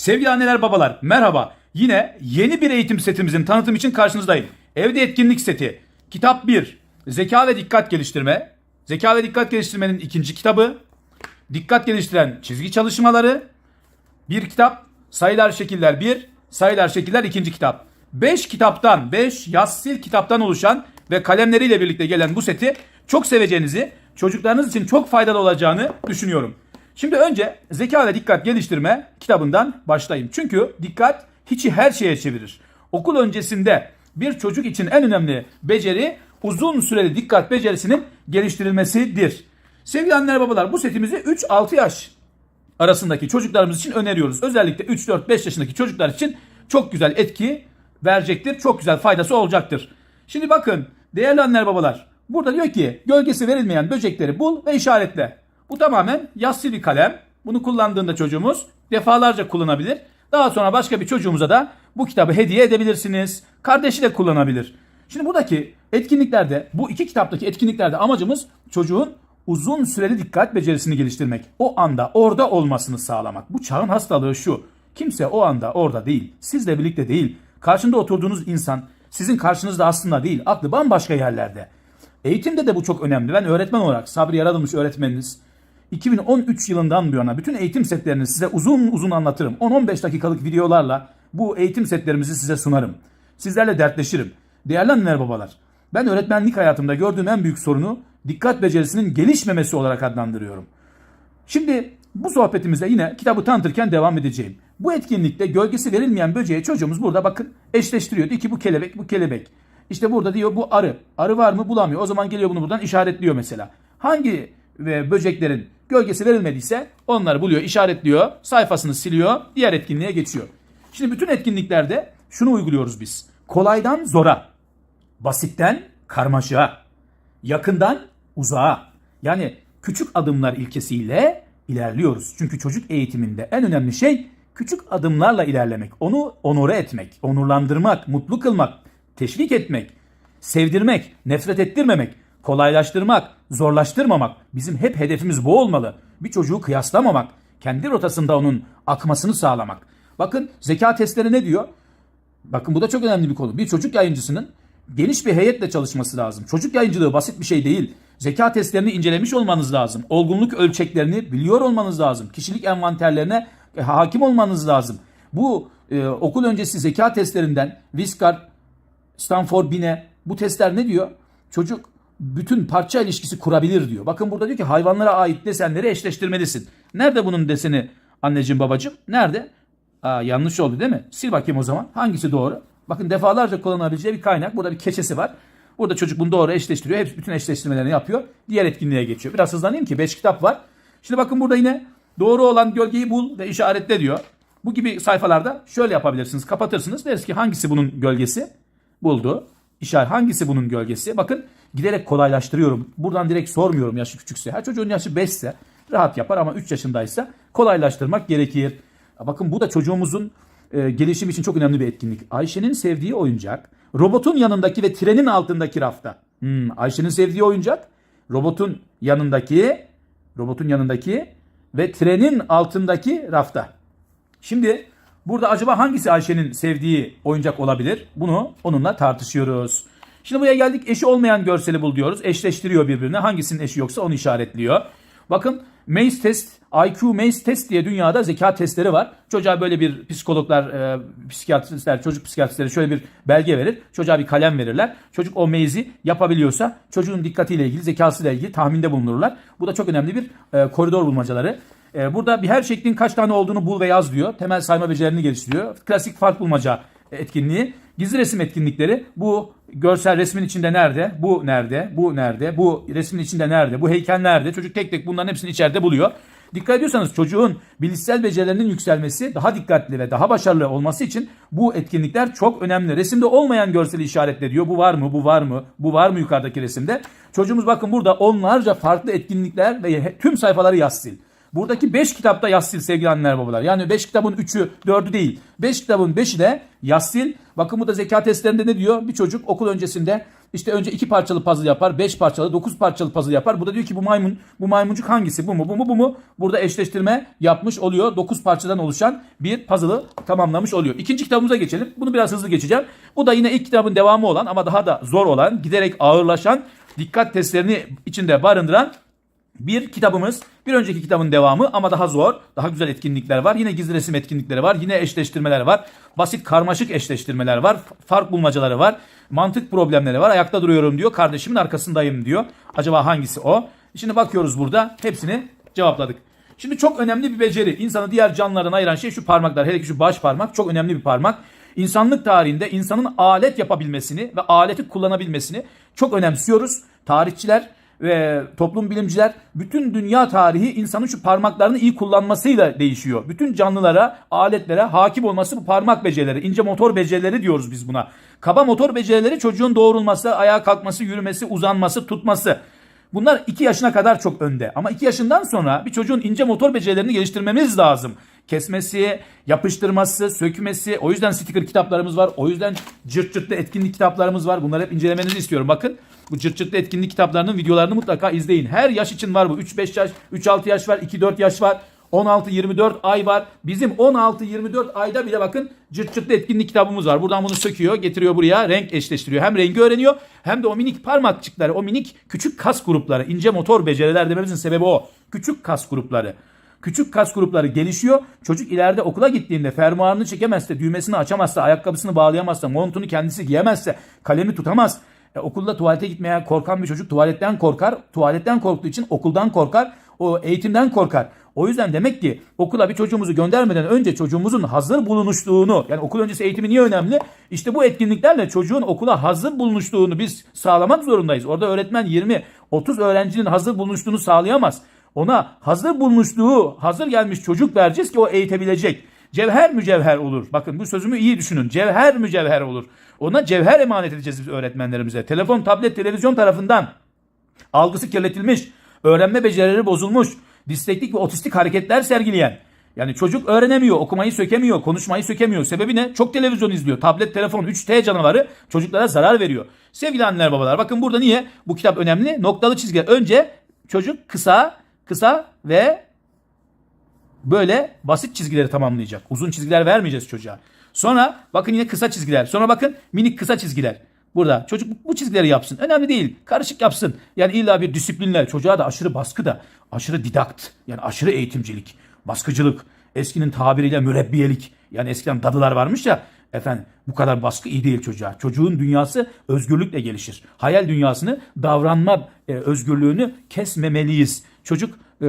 Sevgili anneler babalar merhaba. Yine yeni bir eğitim setimizin tanıtım için karşınızdayım. Evde etkinlik seti. Kitap 1. Zeka ve dikkat geliştirme. Zeka ve dikkat geliştirmenin ikinci kitabı. Dikkat geliştiren çizgi çalışmaları. Bir kitap. Sayılar şekiller 1. Sayılar şekiller ikinci kitap. 5 kitaptan 5 yaz sil kitaptan oluşan ve kalemleriyle birlikte gelen bu seti çok seveceğinizi, çocuklarınız için çok faydalı olacağını düşünüyorum. Şimdi önce zeka ve dikkat geliştirme kitabından başlayayım. Çünkü dikkat hiçi her şeye çevirir. Okul öncesinde bir çocuk için en önemli beceri uzun süreli dikkat becerisinin geliştirilmesidir. Sevgili anneler babalar bu setimizi 3-6 yaş arasındaki çocuklarımız için öneriyoruz. Özellikle 3-4-5 yaşındaki çocuklar için çok güzel etki verecektir. Çok güzel faydası olacaktır. Şimdi bakın değerli anneler babalar. Burada diyor ki gölgesi verilmeyen böcekleri bul ve işaretle. Bu tamamen yassı bir kalem. Bunu kullandığında çocuğumuz defalarca kullanabilir. Daha sonra başka bir çocuğumuza da bu kitabı hediye edebilirsiniz. Kardeşi de kullanabilir. Şimdi buradaki etkinliklerde, bu iki kitaptaki etkinliklerde amacımız çocuğun uzun süreli dikkat becerisini geliştirmek. O anda orada olmasını sağlamak. Bu çağın hastalığı şu. Kimse o anda orada değil. Sizle birlikte değil. Karşında oturduğunuz insan sizin karşınızda aslında değil. Aklı bambaşka yerlerde. Eğitimde de bu çok önemli. Ben öğretmen olarak Sabri Yaradılmış öğretmeniniz. 2013 yılından bu yana bütün eğitim setlerini size uzun uzun anlatırım. 10-15 dakikalık videolarla bu eğitim setlerimizi size sunarım. Sizlerle dertleşirim. Değerli anneler babalar, ben öğretmenlik hayatımda gördüğüm en büyük sorunu dikkat becerisinin gelişmemesi olarak adlandırıyorum. Şimdi bu sohbetimizde yine kitabı tanıtırken devam edeceğim. Bu etkinlikte gölgesi verilmeyen böceği çocuğumuz burada bakın eşleştiriyor. Diyor ki bu kelebek, bu kelebek. İşte burada diyor bu arı. Arı var mı bulamıyor. O zaman geliyor bunu buradan işaretliyor mesela. Hangi ve böceklerin gölgesi verilmediyse onları buluyor, işaretliyor, sayfasını siliyor, diğer etkinliğe geçiyor. Şimdi bütün etkinliklerde şunu uyguluyoruz biz. Kolaydan zora, basitten karmaşa, yakından uzağa. Yani küçük adımlar ilkesiyle ilerliyoruz. Çünkü çocuk eğitiminde en önemli şey küçük adımlarla ilerlemek. Onu onore etmek, onurlandırmak, mutlu kılmak, teşvik etmek, sevdirmek, nefret ettirmemek, kolaylaştırmak, zorlaştırmamak. Bizim hep hedefimiz bu olmalı. Bir çocuğu kıyaslamamak, kendi rotasında onun akmasını sağlamak. Bakın zeka testleri ne diyor? Bakın bu da çok önemli bir konu. Bir çocuk yayıncısının geniş bir heyetle çalışması lazım. Çocuk yayıncılığı basit bir şey değil. Zeka testlerini incelemiş olmanız lazım. Olgunluk ölçeklerini biliyor olmanız lazım. Kişilik envanterlerine e, hakim olmanız lazım. Bu e, okul öncesi zeka testlerinden Viscar, Stanford Bine bu testler ne diyor? Çocuk bütün parça ilişkisi kurabilir diyor. Bakın burada diyor ki hayvanlara ait desenleri eşleştirmelisin. Nerede bunun deseni anneciğim babacığım? Nerede? Aa, yanlış oldu değil mi? Sil bakayım o zaman. Hangisi doğru? Bakın defalarca kullanabileceği bir kaynak. Burada bir keçesi var. Burada çocuk bunu doğru eşleştiriyor. Hepsi bütün eşleştirmelerini yapıyor. Diğer etkinliğe geçiyor. Biraz hızlanayım ki 5 kitap var. Şimdi bakın burada yine doğru olan gölgeyi bul ve işaretle diyor. Bu gibi sayfalarda şöyle yapabilirsiniz. Kapatırsınız. Deriz ki hangisi bunun gölgesi? Buldu. İşaret hangisi bunun gölgesi? Bakın giderek kolaylaştırıyorum. Buradan direkt sormuyorum yaşı küçükse. Her çocuğun yaşı 5 ise rahat yapar ama 3 yaşındaysa kolaylaştırmak gerekir. Bakın bu da çocuğumuzun e, gelişimi için çok önemli bir etkinlik. Ayşe'nin sevdiği oyuncak robotun yanındaki ve trenin altındaki rafta. Hmm, Ayşe'nin sevdiği oyuncak robotun yanındaki robotun yanındaki ve trenin altındaki rafta. Şimdi burada acaba hangisi Ayşe'nin sevdiği oyuncak olabilir? Bunu onunla tartışıyoruz. Şimdi buraya geldik eşi olmayan görseli bul diyoruz. Eşleştiriyor birbirine. Hangisinin eşi yoksa onu işaretliyor. Bakın Maze test, IQ Maze test diye dünyada zeka testleri var. Çocuğa böyle bir psikologlar, e, psikiyatristler, çocuk psikiyatristleri şöyle bir belge verir. Çocuğa bir kalem verirler. Çocuk o maze'i yapabiliyorsa çocuğun dikkatiyle ilgili, zekasıyla ilgili tahminde bulunurlar. Bu da çok önemli bir e, koridor bulmacaları. E, burada bir her şeklin kaç tane olduğunu bul ve yaz diyor. Temel sayma becerilerini geliştiriyor. Klasik fark bulmaca etkinliği. Gizli resim etkinlikleri bu görsel resmin içinde nerede, bu nerede, bu nerede, bu resmin içinde nerede, bu heykel nerede? Çocuk tek tek bunların hepsini içeride buluyor. Dikkat ediyorsanız çocuğun bilişsel becerilerinin yükselmesi, daha dikkatli ve daha başarılı olması için bu etkinlikler çok önemli. Resimde olmayan görseli işaretle diyor. Bu var mı, bu var mı, bu var mı yukarıdaki resimde? Çocuğumuz bakın burada onlarca farklı etkinlikler ve tüm sayfaları yaz sil. Buradaki 5 kitapta yaz sil sevgili anneler babalar. Yani 5 kitabın 3'ü 4'ü değil. 5 kitabın 5'i de yaz sil. Bakın burada zeka testlerinde ne diyor? Bir çocuk okul öncesinde İşte önce iki parçalı puzzle yapar, beş parçalı, dokuz parçalı puzzle yapar. Burada diyor ki bu maymun, bu maymuncuk hangisi? Bu mu, bu mu, bu mu? Burada eşleştirme yapmış oluyor. Dokuz parçadan oluşan bir puzzle'ı tamamlamış oluyor. İkinci kitabımıza geçelim. Bunu biraz hızlı geçeceğim. Bu da yine ilk kitabın devamı olan ama daha da zor olan, giderek ağırlaşan, dikkat testlerini içinde barındıran bir kitabımız. Bir önceki kitabın devamı ama daha zor. Daha güzel etkinlikler var. Yine gizli resim etkinlikleri var. Yine eşleştirmeler var. Basit karmaşık eşleştirmeler var. Fark bulmacaları var. Mantık problemleri var. Ayakta duruyorum diyor. Kardeşimin arkasındayım diyor. Acaba hangisi o? Şimdi bakıyoruz burada. Hepsini cevapladık. Şimdi çok önemli bir beceri. İnsanı diğer canlılardan ayıran şey şu parmaklar. Hele ki şu baş parmak çok önemli bir parmak. İnsanlık tarihinde insanın alet yapabilmesini ve aleti kullanabilmesini çok önemsiyoruz. Tarihçiler ve toplum bilimciler bütün dünya tarihi insanın şu parmaklarını iyi kullanmasıyla değişiyor. Bütün canlılara, aletlere hakim olması bu parmak becerileri, ince motor becerileri diyoruz biz buna. Kaba motor becerileri çocuğun doğrulması, ayağa kalkması, yürümesi, uzanması, tutması. Bunlar 2 yaşına kadar çok önde. Ama 2 yaşından sonra bir çocuğun ince motor becerilerini geliştirmemiz lazım. Kesmesi, yapıştırması, sökmesi. O yüzden sticker kitaplarımız var. O yüzden cırt cırtlı etkinlik kitaplarımız var. Bunları hep incelemenizi istiyorum. Bakın bu cırt cırtlı etkinlik kitaplarının videolarını mutlaka izleyin. Her yaş için var bu. 3-5 yaş, 3-6 yaş var, 2-4 yaş var. 16-24 ay var. Bizim 16-24 ayda bile bakın cırt cırtlı etkinlik kitabımız var. Buradan bunu söküyor, getiriyor buraya, renk eşleştiriyor. Hem rengi öğreniyor hem de o minik parmakçıkları, o minik küçük kas grupları, ince motor beceriler dememizin sebebi o. Küçük kas grupları. Küçük kas grupları gelişiyor. Çocuk ileride okula gittiğinde fermuarını çekemezse, düğmesini açamazsa, ayakkabısını bağlayamazsa, montunu kendisi giyemezse, kalemi tutamaz. E, okulda tuvalete gitmeye korkan bir çocuk tuvaletten korkar. Tuvaletten korktuğu için okuldan korkar. O eğitimden korkar. O yüzden demek ki okula bir çocuğumuzu göndermeden önce çocuğumuzun hazır bulunuşluğunu yani okul öncesi eğitimi niye önemli? İşte bu etkinliklerle çocuğun okula hazır bulunuşluğunu biz sağlamak zorundayız. Orada öğretmen 20 30 öğrencinin hazır bulunuşluğunu sağlayamaz. Ona hazır bulunuşluğu, hazır gelmiş çocuk vereceğiz ki o eğitebilecek. Cevher mücevher olur. Bakın bu sözümü iyi düşünün. Cevher mücevher olur. Ona cevher emanet edeceğiz biz öğretmenlerimize. Telefon, tablet, televizyon tarafından algısı kirletilmiş, öğrenme becerileri bozulmuş, dislektik ve otistik hareketler sergileyen. Yani çocuk öğrenemiyor, okumayı sökemiyor, konuşmayı sökemiyor. Sebebi ne? Çok televizyon izliyor. Tablet, telefon, 3T canavarı çocuklara zarar veriyor. Sevgili anneler babalar bakın burada niye bu kitap önemli? Noktalı çizgiler. Önce çocuk kısa, kısa ve böyle basit çizgileri tamamlayacak. Uzun çizgiler vermeyeceğiz çocuğa. Sonra bakın yine kısa çizgiler. Sonra bakın minik kısa çizgiler. Burada çocuk bu çizgileri yapsın. Önemli değil. Karışık yapsın. Yani illa bir disiplinler. Çocuğa da aşırı baskı da. Aşırı didakt. Yani aşırı eğitimcilik. Baskıcılık. Eskinin tabiriyle mürebbiyelik. Yani eskiden dadılar varmış ya. Efendim bu kadar baskı iyi değil çocuğa. Çocuğun dünyası özgürlükle gelişir. Hayal dünyasını davranma e, özgürlüğünü kesmemeliyiz. Çocuk e,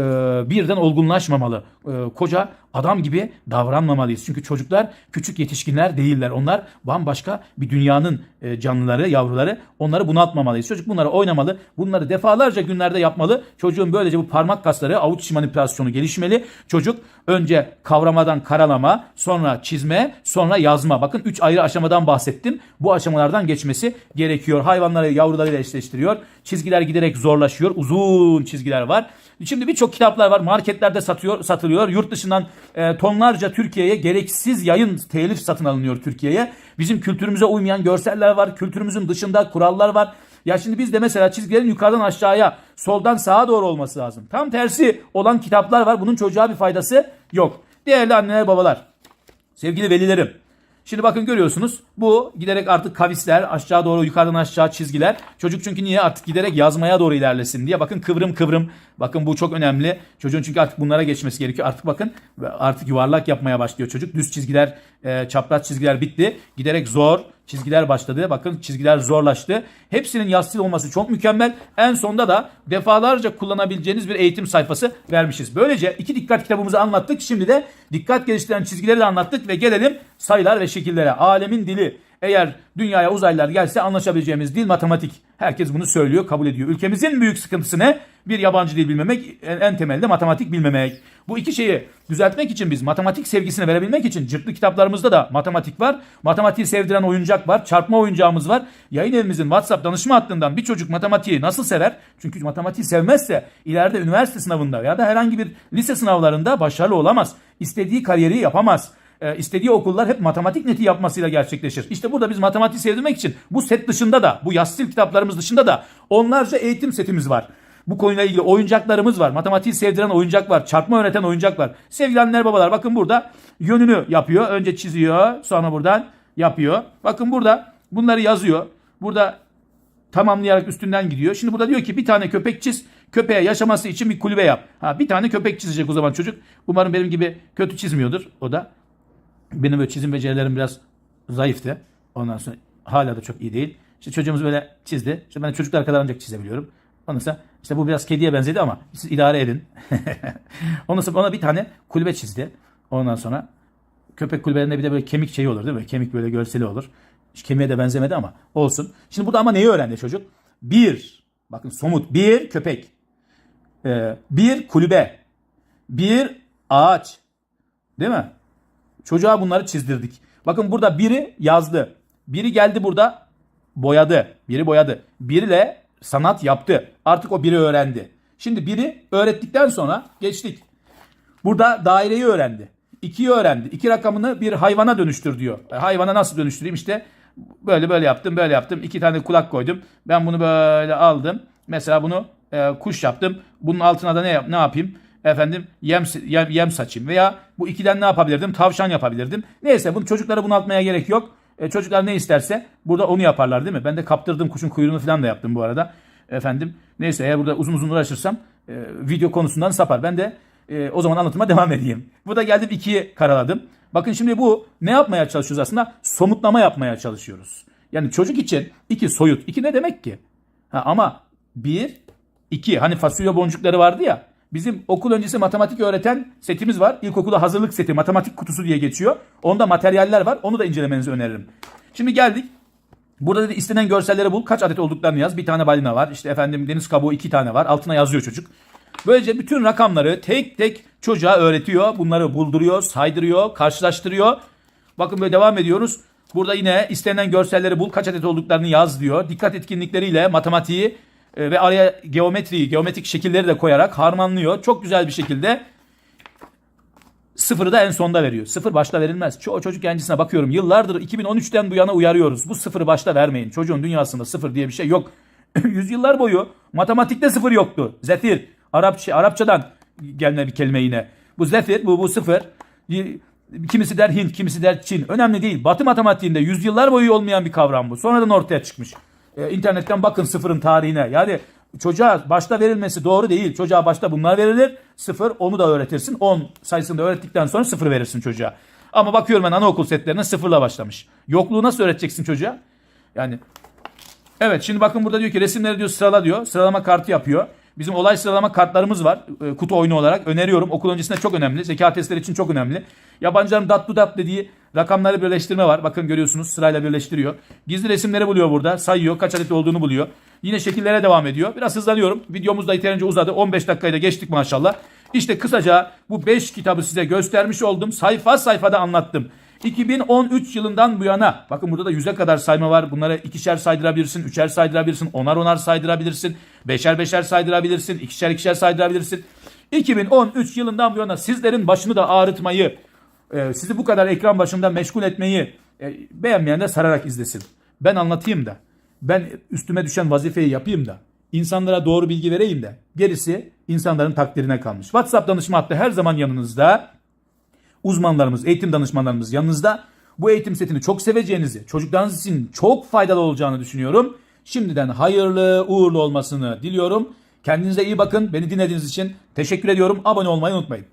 birden olgunlaşmamalı. E, koca adam gibi davranmamalıyız. Çünkü çocuklar küçük yetişkinler değiller. Onlar bambaşka bir dünyanın e, canlıları, yavruları. Onları bunaltmamalıyız. Çocuk bunları oynamalı. Bunları defalarca günlerde yapmalı. Çocuğun böylece bu parmak kasları, avuç içi manipülasyonu gelişmeli. Çocuk önce kavramadan karalama, sonra çizme, sonra yazma. Bakın 3 ayrı aşamadan bahsettim. Bu aşamalardan geçmesi gerekiyor. Hayvanları yavrularıyla eşleştiriyor. Çizgiler giderek zorlaşıyor. Uzun çizgiler var. Şimdi birçok kitaplar var. Marketlerde satıyor, satılıyor. Yurt dışından e, tonlarca Türkiye'ye gereksiz yayın telif satın alınıyor Türkiye'ye. Bizim kültürümüze uymayan görseller var. Kültürümüzün dışında kurallar var. Ya şimdi biz de mesela çizgilerin yukarıdan aşağıya, soldan sağa doğru olması lazım. Tam tersi olan kitaplar var. Bunun çocuğa bir faydası yok. Değerli anneler, babalar, sevgili velilerim. Şimdi bakın görüyorsunuz bu giderek artık kavisler aşağı doğru yukarıdan aşağı çizgiler. Çocuk çünkü niye artık giderek yazmaya doğru ilerlesin diye. Bakın kıvrım kıvrım. Bakın bu çok önemli. Çocuğun çünkü artık bunlara geçmesi gerekiyor. Artık bakın artık yuvarlak yapmaya başlıyor çocuk. Düz çizgiler, e, çapraz çizgiler bitti. Giderek zor çizgiler başladı. Bakın çizgiler zorlaştı. Hepsinin yazsız olması çok mükemmel. En sonda da defalarca kullanabileceğiniz bir eğitim sayfası vermişiz. Böylece iki dikkat kitabımızı anlattık. Şimdi de dikkat geliştiren çizgileri de anlattık ve gelelim sayılar ve şekillere. Alemin dili. Eğer dünyaya uzaylılar gelse anlaşabileceğimiz dil matematik. Herkes bunu söylüyor, kabul ediyor. Ülkemizin büyük sıkıntısı ne? Bir yabancı dil bilmemek, en, en temelde matematik bilmemek. Bu iki şeyi düzeltmek için biz matematik sevgisini verebilmek için cırtlı kitaplarımızda da matematik var. Matematiği sevdiren oyuncak var. Çarpma oyuncağımız var. Yayın evimizin WhatsApp danışma hattından bir çocuk matematiği nasıl sever? Çünkü matematiği sevmezse ileride üniversite sınavında ya da herhangi bir lise sınavlarında başarılı olamaz. İstediği kariyeri yapamaz. E, istediği okullar hep matematik neti yapmasıyla gerçekleşir. İşte burada biz matematiği sevdirmek için bu set dışında da bu yassil kitaplarımız dışında da onlarca eğitim setimiz var. Bu konuyla ilgili oyuncaklarımız var. Matematiği sevdiren oyuncak var. Çarpma öğreten oyuncak var. Sevgili anneler babalar bakın burada yönünü yapıyor. Önce çiziyor sonra buradan yapıyor. Bakın burada bunları yazıyor. Burada tamamlayarak üstünden gidiyor. Şimdi burada diyor ki bir tane köpek çiz. Köpeğe yaşaması için bir kulübe yap. Ha bir tane köpek çizecek o zaman çocuk. Umarım benim gibi kötü çizmiyordur o da. Benim böyle çizim becerilerim biraz zayıftı. Ondan sonra hala da çok iyi değil. İşte çocuğumuz böyle çizdi. İşte ben çocuklar kadar ancak çizebiliyorum. Ondan sonra işte bu biraz kediye benzedi ama siz idare edin. Ondan sonra ona bir tane kulübe çizdi. Ondan sonra köpek kulübelerinde bir de böyle kemik şeyi olur değil mi? Kemik böyle görseli olur. Hiç kemiğe de benzemedi ama olsun. Şimdi burada ama neyi öğrendi çocuk? Bir, bakın somut bir köpek. Ee, bir kulübe. Bir ağaç. Değil mi? Çocuğa bunları çizdirdik. Bakın burada biri yazdı. Biri geldi burada boyadı. Biri boyadı. Biriyle sanat yaptı. Artık o biri öğrendi. Şimdi biri öğrettikten sonra geçtik. Burada daireyi öğrendi. İkiyi öğrendi. İki rakamını bir hayvana dönüştür diyor. E, hayvana nasıl dönüştüreyim? İşte böyle böyle yaptım, böyle yaptım. İki tane kulak koydum. Ben bunu böyle aldım. Mesela bunu e, kuş yaptım. Bunun altına da ne yap ne yapayım? Efendim yem, yem yem saçayım veya bu ikiden ne yapabilirdim? Tavşan yapabilirdim. Neyse bunu çocuklara bunaltmaya gerek yok. E, çocuklar ne isterse burada onu yaparlar değil mi? Ben de kaptırdım kuşun kuyruğunu falan da yaptım bu arada. Efendim neyse eğer burada uzun uzun uğraşırsam e, video konusundan sapar. Ben de e, o zaman anlatıma devam edeyim. Burada geldim ikiyi karaladım. Bakın şimdi bu ne yapmaya çalışıyoruz aslında? Somutlama yapmaya çalışıyoruz. Yani çocuk için iki soyut. İki ne demek ki? Ha, ama bir, iki. Hani fasulye boncukları vardı ya. Bizim okul öncesi matematik öğreten setimiz var. İlkokula hazırlık seti, matematik kutusu diye geçiyor. Onda materyaller var. Onu da incelemenizi öneririm. Şimdi geldik. Burada dedi istenen görselleri bul. Kaç adet olduklarını yaz. Bir tane balina var. İşte efendim deniz kabuğu iki tane var. Altına yazıyor çocuk. Böylece bütün rakamları tek tek çocuğa öğretiyor. Bunları bulduruyor, saydırıyor, karşılaştırıyor. Bakın böyle devam ediyoruz. Burada yine istenen görselleri bul, kaç adet olduklarını yaz diyor. Dikkat etkinlikleriyle matematiği e, ve araya geometriyi, geometrik şekilleri de koyarak harmanlıyor. Çok güzel bir şekilde sıfırı da en sonda veriyor. Sıfır başta verilmez. Çoğu çocuk kendisine bakıyorum. Yıllardır 2013'ten bu yana uyarıyoruz. Bu sıfırı başta vermeyin. Çocuğun dünyasında sıfır diye bir şey yok. Yüzyıllar boyu matematikte sıfır yoktu. Zefir. Arapça, Arapçadan gelme bir kelime yine. Bu zefir, bu, bu sıfır. Kimisi der Hint, kimisi der Çin. Önemli değil. Batı matematiğinde yüzyıllar boyu olmayan bir kavram bu. Sonradan ortaya çıkmış. Ee, internetten bakın sıfırın tarihine. Yani çocuğa başta verilmesi doğru değil. Çocuğa başta bunlar verilir. Sıfır onu da öğretirsin. 10 sayısını da öğrettikten sonra sıfır verirsin çocuğa. Ama bakıyorum ben anaokul setlerine sıfırla başlamış. Yokluğu nasıl öğreteceksin çocuğa? Yani Evet şimdi bakın burada diyor ki resimleri diyor sırala diyor. Sıralama kartı yapıyor. Bizim olay sıralama kartlarımız var e, kutu oyunu olarak. Öneriyorum. Okul öncesinde çok önemli. Zeka testleri için çok önemli. Yabancıların dat dudat dediği rakamları birleştirme var. Bakın görüyorsunuz sırayla birleştiriyor. Gizli resimleri buluyor burada. Sayıyor. Kaç adet olduğunu buluyor. Yine şekillere devam ediyor. Biraz hızlanıyorum. Videomuz da yeterince uzadı. 15 dakikayı da geçtik maşallah. İşte kısaca bu 5 kitabı size göstermiş oldum. Sayfa sayfada anlattım. 2013 yılından bu yana bakın burada da yüze kadar sayma var. Bunlara ikişer saydırabilirsin, üçer saydırabilirsin, onar onar saydırabilirsin, beşer beşer saydırabilirsin, ikişer ikişer saydırabilirsin. 2013 yılından bu yana sizlerin başını da ağrıtmayı, e, sizi bu kadar ekran başında meşgul etmeyi e, beğenmeyen de sararak izlesin. Ben anlatayım da, ben üstüme düşen vazifeyi yapayım da, insanlara doğru bilgi vereyim de, gerisi insanların takdirine kalmış. WhatsApp danışma hattı her zaman yanınızda uzmanlarımız, eğitim danışmanlarımız yanınızda. Bu eğitim setini çok seveceğinizi, çocuklarınız için çok faydalı olacağını düşünüyorum. Şimdiden hayırlı, uğurlu olmasını diliyorum. Kendinize iyi bakın. Beni dinlediğiniz için teşekkür ediyorum. Abone olmayı unutmayın.